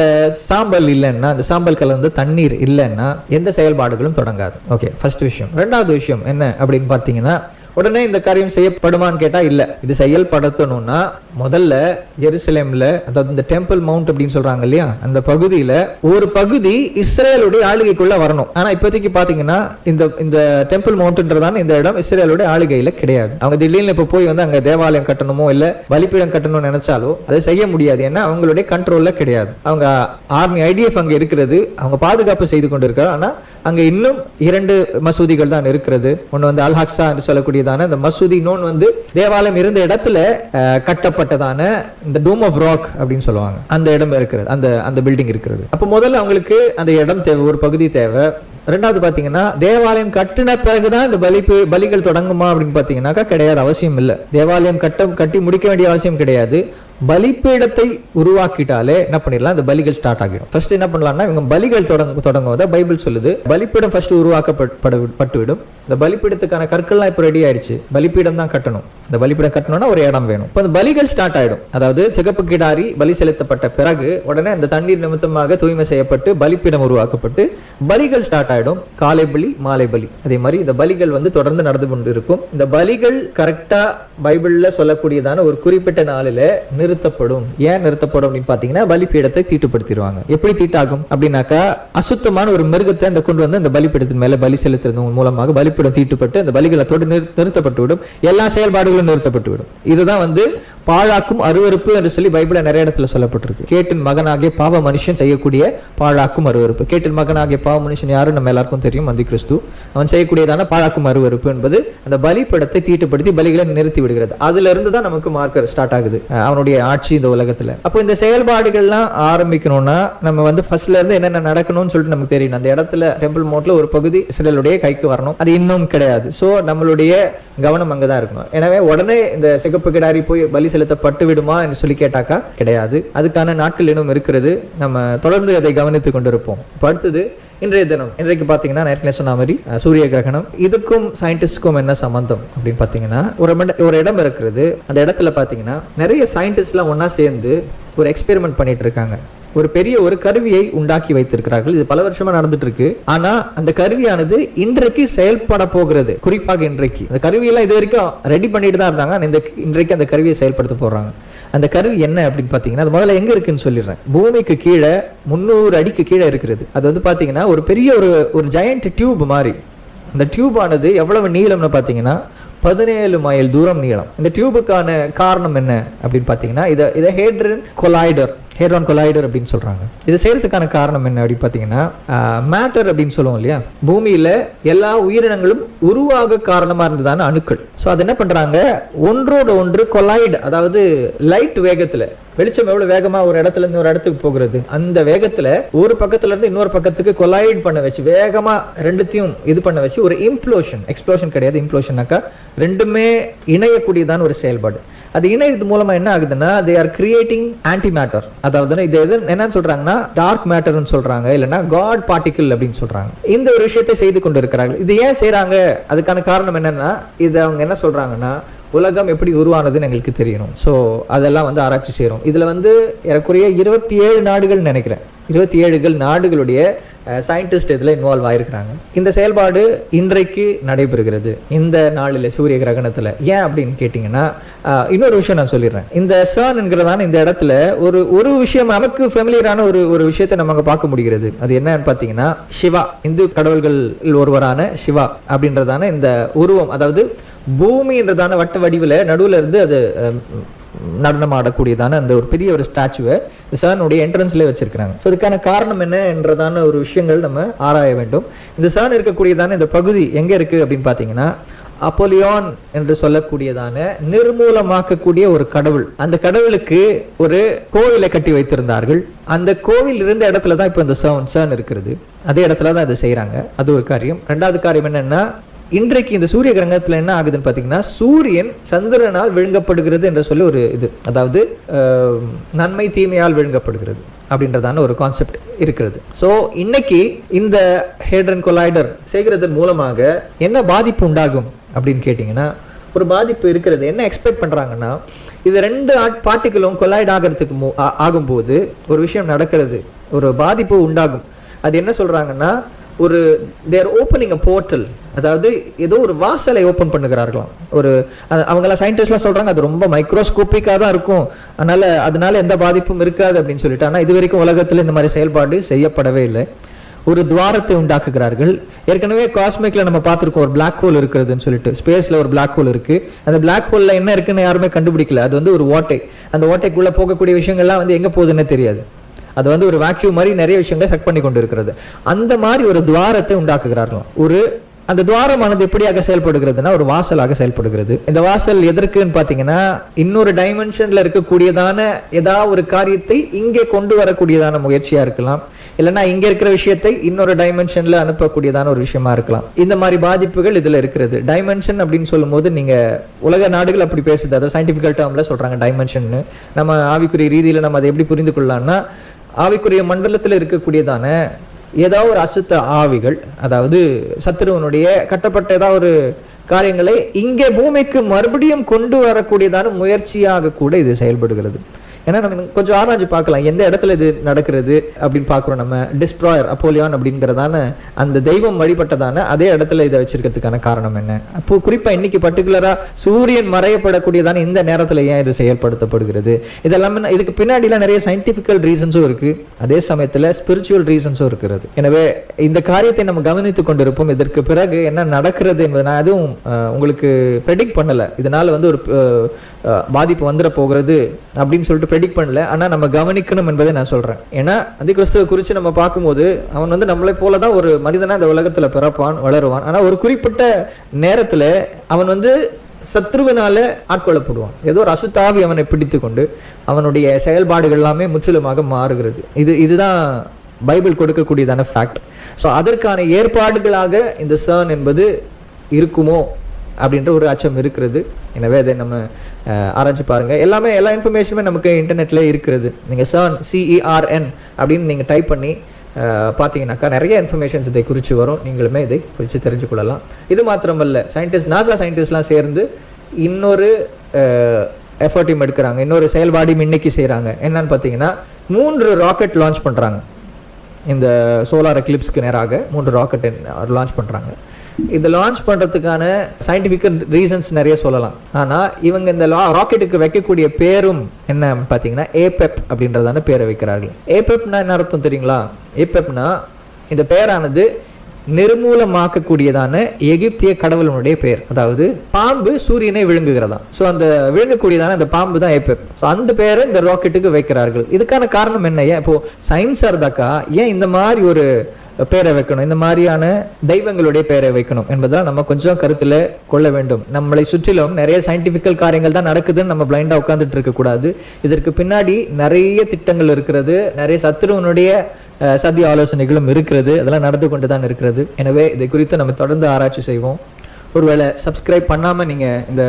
சாம்பல் இல்லைன்னா இந்த சாம்பல் கலந்து தண்ணீர் இல்லைன்னா எந்த செயல்பாடுகளும் தொடங்காது. ஓகே ஃபர்ஸ்ட் விஷயம். ரெண்டாவது விஷயம் என்ன அப்படின்னு பார்த்தீங்கன்னா உடனே இந்த காரியம் செய்யப்படுமான்னு கேட்டால் இல்லை. இது செயல்படுத்தணும்னா முதல்ல எருசலேமில் அதாவது இந்த டெம்பிள் மவுண்ட் அப்படின்னு சொல்கிறாங்க இல்லையா அந்த பகுதியில் ஒரு பகுதி இஸ்ரேலுடைய ஆளுகைக்குள்ளே வரணும். ஆனால் இப்போதைக்கு பார்த்தீங்கன்னா இந்த இந்த டெம்பிள் மவுண்ட்ன்றதான இந்த இடம் இஸ்ரேலுடைய ஆளுகையில் கிடையாது. அவங்க திடீர்னு இப்போ போய் வந்து அங்கே தேவாலயம் கட்டணுமோ இல்லை பலிப்பீடம் கட்டணும்னு நினைச்சாலோ அதை செய்ய முடியாது. ஏன்னா அவங்களுடைய கண்ட்ரோலில் கிடையாது. அவங்க ஆர்மி ஐடிஎஃப் அங்கே இருக்கிறது. அவங்க பாதுகாப்பு செய்து கொண்டிருக்கிறார் ஆனால் அங்கே இன்னும் இரண்டு மசூதிகள் தான் இருக்கிறது. ஒன்று வந்து அல் என்று சொல்லக்கூடிய சொல்லக்கூடியதான இந்த மசூதி இன்னொன்று வந்து தேவாலயம் இருந்த இடத்துல கட்டப்பட்டதான இந்த டூம் ஆஃப் ராக் அப்படின்னு சொல்லுவாங்க. அந்த இடம் இருக்கிறது அந்த அந்த பில்டிங் இருக்கிறது. அப்போ முதல்ல அவங்களுக்கு அந்த இடம் தேவை ஒரு பகுதி தேவை. ரெண்டாவது பார்த்தீங்கன்னா தேவாலயம் கட்டின பிறகுதான் இந்த பலி பலிகள் தொடங்குமா அப்படின்னு பார்த்தீங்கன்னாக்கா கிடையாது அவசியம் இல்லை. தேவாலயம் கட்ட கட்டி முடிக்க வேண்டிய அவசியம் கிடையாது. பலிப்பீடத்தை உருவாக்கிட்டாலே என்ன பண்ணிடலாம்? இந்த பலிகள் ஸ்டார்ட் ஆகிடும். ஃபர்ஸ்ட் என்ன பண்ணலாம்னா இவங்க பலிகள் தொடங்க தொடங்குவதை பைபிள் சொல்லுது. பலிப்பீடம் ஃபர்ஸ்ட் உருவாக்கப்பட்டுவிடும் இந்த பலிப்பீடத்துக்கான கற்கள்லாம் இப்போ ரெடி ஆயிடுச்சு. பலிப்பீடம் தான் கட்டணும். அந்த பலிப்பீடம் கட்டணும்னா ஒரு இடம் வேணும். இப்போ அந்த பலிகள் ஸ்டார்ட் ஆயிடும். அதாவது சிகப்பு கிடாரி பலி செலுத்தப்பட்ட பிறகு உடனே அந்த தண்ணீர் நிமித்தமாக தூய்மை செய்யப்பட்டு பலிப்பீடம் உருவாக்கப்பட்டு பலிகள் ஸ்டார்ட் ஆயிடும். காலை பலி மாலை பலி. அதே மாதிரி இந்த பலிகள் வந்து தொடர்ந்து நடந்து கொண்டு இருக்கும் இந்த பலிகள் கரெக்டா பைபிள்ல சொல்லக்கூடியதான ஒரு குறிப்பிட்ட நாளில் நிறுத்தப்படும். ஏன் நிறுத்தப்படும் அப்படின்னு பார்த்தீங்கன்னா பலிப்பீடத்தை தீட்டுப்படுத்திடுவாங்க. எப்படி தீட்டாகும்? அப்படின்னாக்கா அசுத்தமான ஒரு மிருகத்தை அந்த கொண்டு வந்து அந்த பலிப்பீடத்தின் மேலே பலி செலுத்துறது மூலமாக பலிப்பீடம் தீட்டுப்பட்டு அந்த பலிகளை தொடு நிறுத்தப்பட்டு விடும் எல்லா செயல்பாடுகளும் நிறுத்தப்பட்டு விடும் இதுதான் வந்து பாழாக்கும் அருவறுப்பு என்று சொல்லி பைபிள நிறைய இடத்துல சொல்லப்பட்டிருக்கு. கேட்டின் மகனாகிய பாவ மனுஷன் செய்யக்கூடிய பாழாக்கும் அருவறுப்பு கேட்டின் மகனாகிய பாவ மனுஷன் யாரும் நம்ம எல்லாருக்கும் தெரியும் மந்தி கிறிஸ்து. அவன் செய்யக்கூடியதான பாழாக்கும் அருவறுப்பு என்பது அந்த பலிப்படத்தை தீட்டுப்படுத்தி பலிகளை நிறுத்தி விடுகிறது. அதுல இருந்து தான் நமக்கு மார்க்கர் ஸ்டார்ட் ஆகுது. அவனுடைய அவனுடைய ஆட்சி இந்த உலகத்துல. அப்போ இந்த செயல்பாடுகள்லாம் ஆரம்பிக்கணும்னா நம்ம வந்து ஃபர்ஸ்ட்ல இருந்து என்னென்ன நடக்கணும்னு சொல்லிட்டு நமக்கு தெரியும் அந்த இடத்துல டெம்பிள் மோட்ல ஒரு பகுதி இஸ்ரேலுடைய கைக்கு வரணும். அது இன்னும் கிடையாது. ஸோ நம்மளுடைய கவனம் அங்கதான் இருக்கணும். எனவே உடனே இந்த சிகப்பு கிடாரி போய் பலி செலுத்தப்பட்டு விடுமா என்று சொல்லி கேட்டாக்கா கிடையாது. அதுக்கான நாட்கள் இன்னும் இருக்கிறது. நம்ம தொடர்ந்து அதை கவனித்துக் கொண்டிருப்போம். இப்போ அடுத்தது இன்றைய தினம். இன்றைக்கு பார்த்தீங்கன்னா நான் சொன்ன மாதிரி சூரிய கிரகணம். இதுக்கும் சயின்டிஸ்டுக்கும் என்ன சம்பந்தம் அப்படின்னு பார்த்தீங்கன்னா ஒரு ஒரு இடம் இருக்கிறது. அந்த இடத்துல பார்த்தீங்கன்னா நிறைய சயின்டிஸ்ட் சயின்டிஸ்ட்லாம் ஒன்றா சேர்ந்து ஒரு எக்ஸ்பெரிமெண்ட் பண்ணிட்டு இருக்காங்க ஒரு பெரிய ஒரு கருவியை உண்டாக்கி வைத்திருக்கிறார்கள். இது பல வருஷமா நடந்துட்டு இருக்கு ஆனா அந்த கருவியானது இன்றைக்கு செயல்பட போகிறது. குறிப்பாக இன்றைக்கு. அந்த கருவியெல்லாம் இது வரைக்கும் ரெடி பண்ணிட்டு தான் இருந்தாங்க. இந்த இன்றைக்கு அந்த கருவியை செயல்படுத்த போறாங்க. அந்த கருவி என்ன அப்படின்னு பார்த்தீங்கன்னா அது முதல்ல எங்க இருக்குன்னு சொல்லிடுறேன். பூமிக்கு கீழே முந்நூறு அடிக்கு கீழே இருக்கிறது. அது வந்து பார்த்தீங்கன்னா ஒரு பெரிய ஒரு ஒரு ஜெயண்ட் டியூப் மாதிரி. அந்த டியூப் ஆனது எவ்வளவு நீளம்னு பார்த்தீங்கன்னா பதினேழு மைல் தூரம் நீளம். இந்த டியூபுக்கான காரணம் என்ன அப்படின்னு பார்த்தீங்கன்னா இதை இதை ஹேட்ரன் கொலாய்டர் ஹேட்ரான் கொலாய்டர் அப்படின்னு சொல்றாங்க. இது செய்கிறதுக்கான காரணம் என்ன அப்படின்னு பார்த்தீங்கன்னா மேட்டர் அப்படின்னு சொல்லுவோம் இல்லையா? பூமியில் எல்லா உயிரினங்களும் உருவாக காரணமாக இருந்ததான அணுக்கள். ஸோ அது என்ன பண்றாங்க? ஒன்றோட ஒன்று கொலாய்டு அதாவது லைட் வேகத்தில் வெளிச்சம் எவ்வளவு வேகமா ஒரு இடத்துல இருந்து ஒரு இடத்துக்கு போகிறது அந்த வேகத்துல ஒரு பக்கத்துல இருந்து இன்னொரு பக்கத்துக்கு கொலாய்ட் பண்ண வச்சு வேகமா ரெண்டுத்தையும் இது பண்ண வச்சு ஒரு இம்ப்ளோஷன் எக்ஸ்ப்ளோஷன் கிடையாது. இம்ப்ளோஷன்னாக்கா ரெண்டுமே இணையக்கூடியதான ஒரு செயல்பாடு. அது இணையது மூலமா என்ன ஆகுதுன்னா they are creating anti matter அதாவது இது எது என்னன்னு சொல்றாங்கன்னா டார்க் மேட்டர்னு சொல்றாங்க. இல்லைன்னா காட் பார்ட்டிகிள் அப்படின்னு சொல்றாங்க. இந்த ஒரு விஷயத்தை செய்து கொண்டு இருக்கிறார்கள் இது ஏன் செய்யறாங்க அதுக்கான காரணம் என்னன்னா இது அவங்க என்ன சொல்றாங்கன்னா உலகம் எப்படி உருவானதுன்னு எங்களுக்கு தெரியணும். ஸோ அதெல்லாம் வந்து ஆராய்ச்சி செய்கிறோம் இதில் வந்து ஏறக்குறைய இருபத்தி ஏழு நாடுகள் நினைக்கிறேன். இருபத்தி ஏழுகள் நாடுகளுடைய சயின்டிஸ்ட் இதில் இன்வால்வ் ஆகிருக்கிறாங்க இந்த செயல்பாடு இன்றைக்கு நடைபெறுகிறது. இந்த நாளில் சூரிய கிரகணத்தில். ஏன் அப்படின்னு கேட்டிங்கன்னா இன்னொரு விஷயம் நான் சொல்லிடுறேன். இந்த சர்ன் என்கிறதான இந்த இடத்துல ஒரு ஒரு விஷயம் நமக்கு ஃபெமிலியரான ஒரு ஒரு விஷயத்தை நம்ம அங்கே பார்க்க முடிகிறது. அது என்னன்னு பார்த்தீங்கன்னா சிவா. இந்து கடவுள்கள் ஒருவரான சிவா அப்படின்றதான இந்த உருவம் அதாவது பூமின்றதான வட்ட வடிவில் நடுவில் இருந்து அது நடனம் ஆடக்கூடியதான அந்த ஒரு பெரிய ஒரு ஸ்டாச்சுவை சர்னுடைய என்ட்ரன்ஸ்லேயே வச்சிருக்கிறாங்க. ஸோ அதுக்கான காரணம் என்ன என்றதான ஒரு விஷயங்கள் நம்ம ஆராய வேண்டும். இந்த சர்ன் இருக்கக்கூடியதான இந்த பகுதி எங்கே இருக்குது அப்படின்னு பார்த்தீங்கன்னா அப்போலியான் என்று சொல்லக்கூடியதான நிர்மூலமாக்கக்கூடிய ஒரு கடவுள். அந்த கடவுளுக்கு ஒரு கோவிலை கட்டி வைத்திருந்தார்கள். அந்த கோவில் இருந்த இடத்துல தான் இப்போ இந்த சவுன் சர்ன் இருக்கிறது. அதே இடத்துல தான் இதை செய்கிறாங்க அது ஒரு காரியம். ரெண்டாவது காரியம் என்னென்னா இன்றைக்கு இந்த சூரிய கிரகத்தில் என்ன ஆகுதுன்னு பார்த்தீங்கன்னா சூரியன் சந்திரனால் விழுங்கப்படுகிறது என்று சொல்லி ஒரு இது. அதாவது நன்மை தீமையால் விழுங்கப்படுகிறது அப்படின்றதான ஒரு கான்செப்ட் இருக்கிறது. ஸோ இன்னைக்கு இந்த ஹேட்ரன் கொலாய்டர் செய்கிறதன் மூலமாக என்ன பாதிப்பு உண்டாகும் அப்படின்னு கேட்டிங்கன்னா ஒரு பாதிப்பு இருக்கிறது. என்ன எக்ஸ்பெக்ட் பண்ணுறாங்கன்னா இது ரெண்டு பார்ட்டிகளும் கொலாய்ட் ஆகிறதுக்கு ஆகும்போது ஒரு விஷயம் நடக்கிறது. ஒரு பாதிப்பு உண்டாகும். அது என்ன சொல்கிறாங்கன்னா ஒரு தேர் ஓப்பனிங் அ போர்ட்டல் அதாவது ஏதோ ஒரு வாசலை ஓப்பன் பண்ணுகிறார்களாம். ஒரு அ- அவங்கெல்லாம் சயின்டிஸ்ட்லாம் சொல்கிறாங்க அது ரொம்ப மைக்ரோஸ்கோப்பிக்காக தான் இருக்கும். அதனால் அதனால எந்த பாதிப்பும் இருக்காது அப்படின்னு சொல்லிட்டு. ஆனால் இது வரைக்கும் உலகத்தில் இந்த மாதிரி செயல்பாடு செய்யப்படவே இல்லை. ஒரு துவாரத்தை உண்டாக்குகிறார்கள். ஏற்கனவே காஸ்மிக்ல நம்ம பார்த்துருக்கோம் ஒரு பிளாக் ஹோல் இருக்கிறதுன்னு சொல்லிட்டு. ஸ்பேஸ்ல ஒரு பிளாக் ஹோல் இருக்கு. அந்த பிளாக் ஹோல்ல என்ன இருக்குன்னு யாருமே கண்டுபிடிக்கல. அது வந்து ஒரு ஓட்டை. அந்த ஓட்டைக்குள்ள போகக்கூடிய விஷயங்கள்லாம் வந்து எங்க போகுதுன்னு தெரியாது. அது வந்து ஒரு வேக்யூம் மாதிரி நிறைய விஷயங்களை செக் பண்ணி கொண்டு இருக்கிறது அந்த மாதிரி ஒரு துவாரத்தை உண்டாக்குகிறார்களாம் ஒரு அந்த துவாரமானது எப்படியாக செயல்படுகிறதுனா ஒரு வாசலாக செயல்படுகிறது. இந்த வாசல் எதற்குன்னு பார்த்தீங்கன்னா இன்னொரு டைமென்ஷனில் இருக்கக்கூடியதான ஏதாவது ஒரு காரியத்தை இங்கே கொண்டு வரக்கூடியதான முயற்சியாக இருக்கலாம். இல்லைன்னா இங்கே இருக்கிற விஷயத்தை இன்னொரு டைமென்ஷனில் அனுப்பக்கூடியதான ஒரு விஷயமா இருக்கலாம். இந்த மாதிரி பாதிப்புகள் இதில் இருக்கிறது. டைமென்ஷன் அப்படின்னு சொல்லும்போது நீங்கள் உலக நாடுகள் அப்படி பேசுது. அதை சயின்டிஃபிக்கல் டேர்மில் சொல்கிறாங்க டைமென்ஷன்னு நம்ம ஆவிக்குரிய ரீதியில் நம்ம அதை எப்படி புரிந்து கொள்ளலாம்னா ஆவிக்குரிய மண்டலத்தில் இருக்கக்கூடியதான ஏதாவது ஒரு அசுத்த ஆவிகள் அதாவது சத்துருவனுடைய கட்டப்பட்ட ஏதாவது ஒரு காரியங்களை இங்கே பூமிக்கு மறுபடியும் கொண்டு வரக்கூடியதான முயற்சியாக கூட இது செயல்படுகிறது. ஏன்னா நம்ம கொஞ்சம் ஆராய்ச்சி பார்க்கலாம் எந்த இடத்துல இது நடக்கிறது அப்படின்னு பார்க்குறோம் நம்ம. டிஸ்ட்ராயர் அப்போலியான் அப்படிங்கிறதான அந்த தெய்வம் வழிபட்டதான அதே இடத்துல இதை வச்சிருக்கிறதுக்கான காரணம் என்ன? அப்போ குறிப்பாக இன்னைக்கு பர்டிகுலராக சூரியன் மறையப்படக்கூடியதான இந்த நேரத்தில் ஏன் இது செயல்படுத்தப்படுகிறது? இதெல்லாமே இதுக்கு பின்னாடிலாம் நிறைய சயின்டிஃபிக்கல் ரீசன்ஸும் இருக்குது அதே சமயத்தில் ஸ்பிரிச்சுவல் ரீசன்ஸும் இருக்கிறது. எனவே இந்த காரியத்தை நம்ம கவனித்து கொண்டிருப்போம். இதற்கு பிறகு என்ன நடக்கிறது என்பது நான் அதுவும் உங்களுக்கு ப்ரெடிக்ட் பண்ணலை. இதனால் வந்து ஒரு பாதிப்பு வந்துட போகிறது அப்படின்னு சொல்லிட்டு ப்ரெடிக்ட் பண்ணல. ஆனால் நம்ம கவனிக்கணும் என்பதை நான் சொல்கிறேன் ஏன்னா அதி கிறிஸ்துவ குறித்து நம்ம பார்க்கும்போது அவன் வந்து நம்மளை போல தான் ஒரு மனிதனாக இந்த உலகத்தில் பிறப்பான் வளருவான். ஆனால் ஒரு குறிப்பிட்ட நேரத்தில் அவன் வந்து சத்ருவினால ஆட்கொள்ளப்படுவான். ஏதோ ஒரு அசுத்தாவி அவனை பிடித்து கொண்டு அவனுடைய செயல்பாடுகள் எல்லாமே முற்றிலுமாக மாறுகிறது. இது இதுதான் பைபிள் கொடுக்கக்கூடியதான ஃபேக்ட் ஸோ அதற்கான ஏற்பாடுகளாக இந்த சர்ன் என்பது இருக்குமோ? அப்படின்ற ஒரு அச்சம் இருக்கிறது. எனவே அதை நம்ம ஆராய்ச்சி பாருங்கள் எல்லாமே எல்லா இன்ஃபர்மேஷனுமே நமக்கு இன்டர்நெட்டில் இருக்கிறது. நீங்கள் சர்ன் சிஇஆர்என் அப்படின்னு நீங்கள் டைப் பண்ணி பார்த்தீங்கன்னாக்கா நிறைய இன்ஃபர்மேஷன்ஸ் இதை குறித்து வரும். நீங்களுமே இதை குறித்து தெரிஞ்சு கொள்ளலாம். இது மாத்திரமல்ல சயின்டிஸ்ட் நாசா சயின்டிஸ்ட்லாம் சேர்ந்து இன்னொரு எஃபர்ட்டையும் எடுக்கிறாங்க. இன்னொரு செயல்பாடையும் இன்னைக்கு செய்கிறாங்க என்னன்னு பார்த்தீங்கன்னா மூன்று ராக்கெட் லான்ச் பண்ணுறாங்க இந்த சோலார் கிளிப்ஸ்க்கு நேராக மூன்று ராக்கெட் லான்ச் பண்ணுறாங்க இது லான்ச் பண்ணுறதுக்கான சயின்டிஃபிக் ரீசன்ஸ் நிறைய சொல்லலாம். ஆனால் இவங்க இந்த லா ராக்கெட்டுக்கு வைக்கக்கூடிய பேரும் என்ன பார்த்தீங்கன்னா ஏபெப் அப்படின்றதான பேரை வைக்கிறார்கள். ஏபெப்னா என்ன அர்த்தம் தெரியுங்களா? ஏபெப்னா இந்த பெயரானது நிர்மூலமாக்கக்கூடியதான எகிப்திய கடவுளனுடைய பெயர் அதாவது பாம்பு சூரியனை விழுங்குகிறதா. ஸோ அந்த விழுங்கக்கூடியதான அந்த பாம்பு தான் ஏபெப் ஸோ அந்த பெயரை இந்த ராக்கெட்டுக்கு வைக்கிறார்கள். இதுக்கான காரணம் என்ன? ஏன்? இப்போ சயின்ஸாக இருந்தாக்கா ஏன் இந்த மாதிரி ஒரு பேரை வைக்கணும். இந்த மாதிரியான தெய்வங்களுடைய பெயரை வைக்கணும் என்பதெல்லாம் நம்ம கொஞ்சம் கருத்தில் கொள்ள வேண்டும். நம்மளை சுற்றிலும் நிறைய சயின்டிஃபிக்கல் காரியங்கள் தான் நடக்குதுன்னு நம்ம பிளைண்டாக உட்காந்துட்டு இருக்கக்கூடாது இதற்கு பின்னாடி நிறைய திட்டங்கள் இருக்கிறது. நிறைய சத்துருவனுடைய சதி ஆலோசனைகளும் இருக்கிறது. அதெல்லாம் நடந்து கொண்டு தான் இருக்கிறது. எனவே இதை குறித்து நம்ம தொடர்ந்து ஆராய்ச்சி செய்வோம். ஒருவேளை சப்ஸ்கிரைப் பண்ணாமல் நீங்கள் இந்த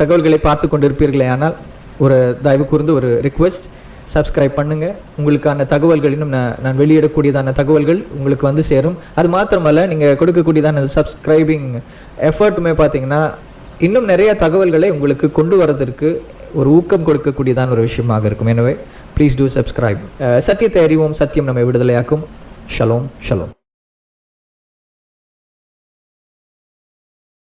தகவல்களை பார்த்து கொண்டு இருப்பீர்களே ஆனால் ஒரு தயவு கூர்ந்து ஒரு ரிக்வெஸ்ட் சப்ஸ்கிரைப் பண்ணுங்கள் உங்களுக்கான தகவல்கள் இன்னும் நான் நான் வெளியிடக்கூடியதான தகவல்கள் உங்களுக்கு வந்து சேரும். அது மாத்திரமல்ல நீங்கள் கொடுக்கக்கூடியதான சப்ஸ்கிரைபிங் எஃபர்ட்டுமே பார்த்தீங்கன்னா இன்னும் நிறைய தகவல்களை உங்களுக்கு கொண்டு வரதற்கு ஒரு ஊக்கம் கொடுக்கக்கூடியதான ஒரு விஷயமாக இருக்கும். எனவே ப்ளீஸ் டூ சப்ஸ்கிரைப் சத்தியத்தை அறிவோம் சத்தியம் நம்மை விடுதலையாக்கும். Shalom shalom